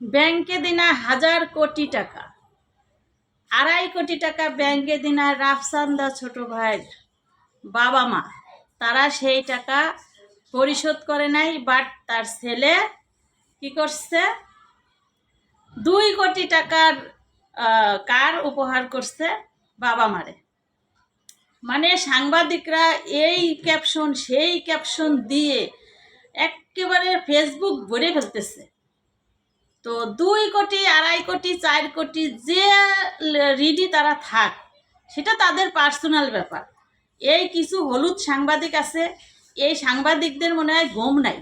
ব্যাংকে দিনা হাজার কোটি টাকা। আড়াই কোটি টাকা ব্যাংকে দিনা রাফসান্দা ছোট ভাইয়ের বাবা মা। তারা সেই টাকা পরিশোধ করে নাই, বাট তার ছেলে কি করছে? দুই কোটি টাকার কার উপহার করছে বাবা মারে। মানে সাংবাদিকরা এই ক্যাপশন সেই ক্যাপশন দিয়ে একেবারে ফেসবুক ভরে ফেলতেছে। তো দুই কোটি, আড়াই কোটি, চার কোটি, যে রিডি তারা থাক, সেটা তাদের পার্সোনাল ব্যাপার। এই কিছু হলুদ সাংবাদিক আছে, এই সাংবাদিকদের মনে হয় ঘুম নাই।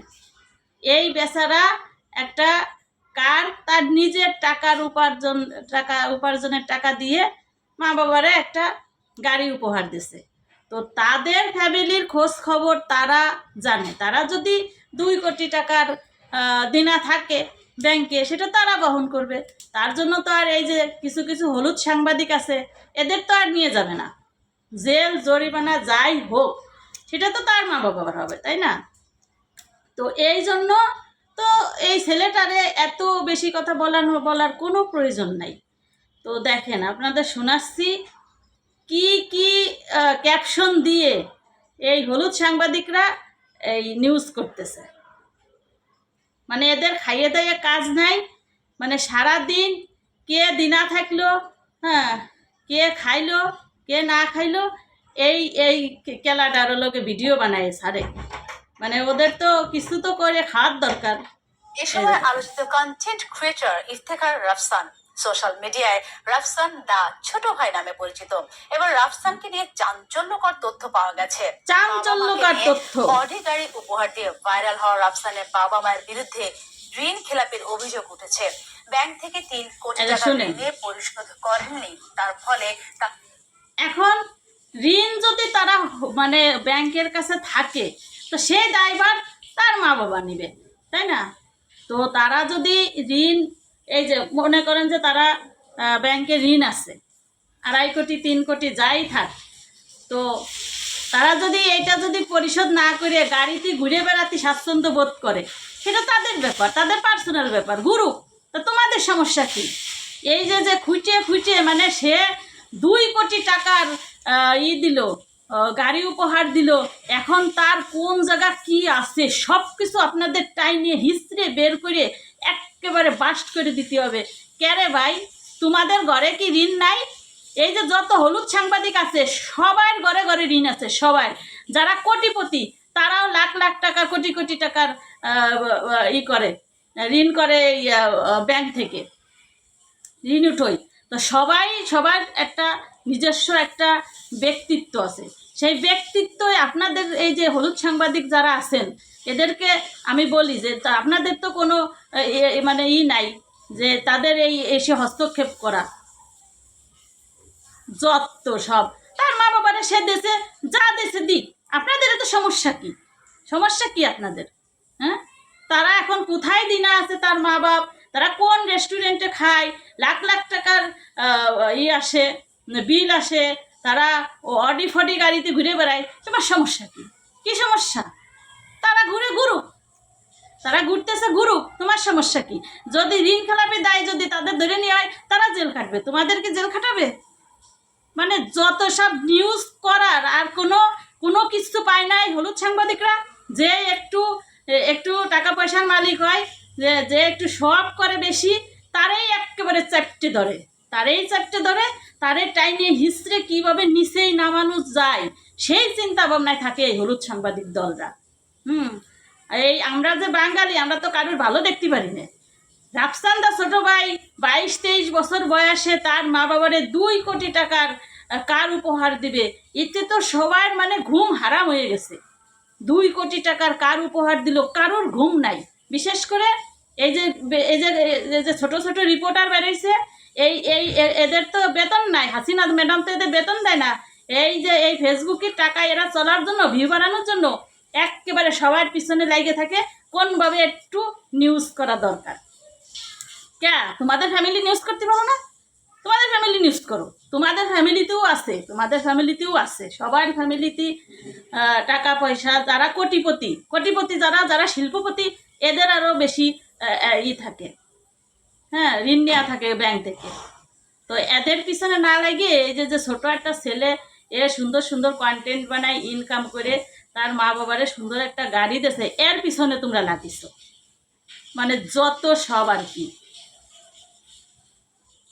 এই বেচারা একটা কার, তার নিজের টাকার উপার্জন, টাকা, উপার্জনের টাকা দিয়ে মা বাবারা একটা গাড়ি উপহার দিছে। তো তাদের ফ্যামিলির খোঁজ খবর তারা জানে। তারা যদি দুই কোটি টাকার দেনা থাকে ব্যাংকে, সেটা তারা বহন করবে। তার জন্য তো আর এই যে কিছু কিছু হলুদ সাংবাদিক আছে, এদের তো আর নিয়ে যাবে না। জেল, জরিমানা, যাই হোক, সেটা তো তার মা বাবার হবে, তাই না? তো এই জন্য তো এই ছেলেটারে এত বেশি কথা বলানো, বলার কোনো প্রয়োজন নাই। তো দেখেন, আপনাদের শোনাচ্ছি কি কি ক্যাপশন দিয়ে এই হলুদ সাংবাদিকরা এই নিউজ করতেছে। মানে এদের খাইয়ে দাইয়ে কাজ নাই। মানে সারা দিন কে দিনা থাকল হ্যাঁ কে খাইলো কে না খাইলো এই এই কেলাটার লোকে ভিডিও বানায় সারে। মানে ওদের তো কিছু তো করে খাওয়ার দরকার। এ সময় আলোচিত content creator Iftekhar Rafsan. Social মিডিয়ায় রাফসান দা ছোট ভাই নামে পরিচিত। এবার রাফসানকে নিয়ে চাঞ্চল্যকর তথ্য পাওয়া গেছে। চাঞ্চল্যকর তথ্য। অডি গাড়ি উপহার দিয়ে ভাইরাল হওয়া রাফসানের বাবা মায়ের বিরুদ্ধে ঋণ খেলাপের অভিযোগ উঠেছে। ব্যাংক থেকে তিন কোটি টাকা। ঋণে পরিশোধ করেননি। তার ফলে এখন ঋণ যদি তারা মানে ব্যাংকের কাছে থাকে তো সেই দায়ভার তার মা বাবা নিবে তাই না? তো তারা যদি ঋণ এই যে মনে করেন যে তারা ব্যাংকে ঋণ আছে, আড়াই কোটি, তিন কোটি, যাই থাক। তো তারা যদি এটা যদি পরিশোধ না করে গাড়িতে ঘুরে বেড়াতে স্বাচ্ছন্দ্য বোধ করে, সেটা তাদের ব্যাপার, তাদের পার্সোনাল ব্যাপার। গুরু, তো তোমাদের সমস্যা কি? এই যে যে খুঁটে খুঁটে মানে সে দুই কোটি টাকার ই দিল গাড়ি উপহার দিল, এখন তার কোন জায়গা কি আছে সব কিছু আপনাদের টাইমে হিস্ট্রি বের করে একেবারে বাস্ট করে দিতে হবে। ক্যারে ভাই, তোমাদের ঘরে কি ঋণ নাই? এই যে যত হলুদ সাংবাদিক আছে, সবার ঘরে ঘরে ঋণ আছে, সবার। যারা কোটিপতি, তারাও লাখ লাখ টাকার কোটি কোটি টাকার ই করে। ঋণ করে ব্যাংক থেকে। ঋণ উঠোই। তো সবাই, সবার একটা নিজস্ব একটা ব্যক্তিত্ব আছে। সেই ব্যক্তিত্ব আপনাদের এই যে হলুদ সাংবাদিক যারা আছেন, এদেরকে আমি বলি যে আপনাদের তো কোনো মানে ই নাই যে তাদের এই এসে হস্তক্ষেপ করা। যত সব। তার মা বাবারা সে দেশে, যা দেশে দিক, আপনাদের তো সমস্যা কি? সমস্যা কি আপনাদের? হ্যাঁ? তারা এখন কোথায় দিনা আছে তার মা বাপ? তারা কোন রেস্টুরেন্টে খায়? লাখ লাখ টাকার ই আসে, বিল আসে তারা অডি ফডি গাড়িতে ঘুরে বেড়ায়। তোমার সমস্যা কি? কি সমস্যা? তারা ঘুরে ঘুরুক। তারা ঘুরতেছে ঘুরুক। তোমার সমস্যা কি? যদি ঋণ খেলাপি দায়, যদি তাদের ধরে নেওয়া হয়, তারা জেল খাটবে। তোমাদেরকে জেল খাটাবে? মানে যত সব নিউজ করার আর কোনো কোনো কিছু পায় নাই হলুদ সাংবাদিকরা। যে একটু একটু টাকা পয়সার মালিক হয়, যে যে একটু সব করে বেশি, তারাই একেবারে চ্যাপটে ধরে। তারই চারটে ধরে তারের টাইমে হিস্ট্রি কীভাবে নিচেই নামানো যায়, সেই চিন্তা ভাবনায় থাকে এই হলুদ সাংবাদিক দলরা। হুম, এই আমরা যে বাঙালি, আমরা তো কারোর ভালো দেখতে পারি না। রাফসান দা ছোট ভাই বাইশ তেইশ বছর বয়সে তার মা বাবারে দুই কোটি টাকার কার উপহার দিবে? এতে তো সবার মানে ঘুম হারাম হয়ে গেছে। দুই কোটি টাকার কার উপহার দিল? কারোর ঘুম নাই। বিশেষ করে এই যে এই যে ছোট ছোট রিপোর্টার বেরিয়েছে এই এই এদের তো বেতন নাই। হাসিনা ম্যাডাম তো এদের বেতন দেয় না। এই যে, এই ফেসবুকের টাকা এরা চলার জন্য ভিউ বাড়ানোর জন্য একেবারে সবার পিছনে লাগে থাকে, কোনভাবে একটু নিউজ করা দরকার। ক্যা, তোমাদের ফ্যামিলি নিউজ করতে পারো না? তোমাদের ফ্যামিলি নিউজ করো। তোমাদের ফ্যামিলিতেও আছে, তোমাদের ফ্যামিলিতেও আছে। সবার ফ্যামিলিতে টাকা পয়সা, যারা কোটিপতি কোটিপতি যারা যারা শিল্পপতি, এদের আরও বেশি ই থাকে। হ্যাঁ ঋণ নেওয়া থাকে ব্যাংক থেকে। তো এদের পিছনে না লাগে এই যে যে ছোট একটা ছেলে, এ সুন্দর সুন্দর কন্টেন্ট বানায় ইনকাম করে, তার মা বাবারে সুন্দর একটা গাড়ি দেছে, এর পিছনে তোমরা লাগিস মানে যত সব আর কি।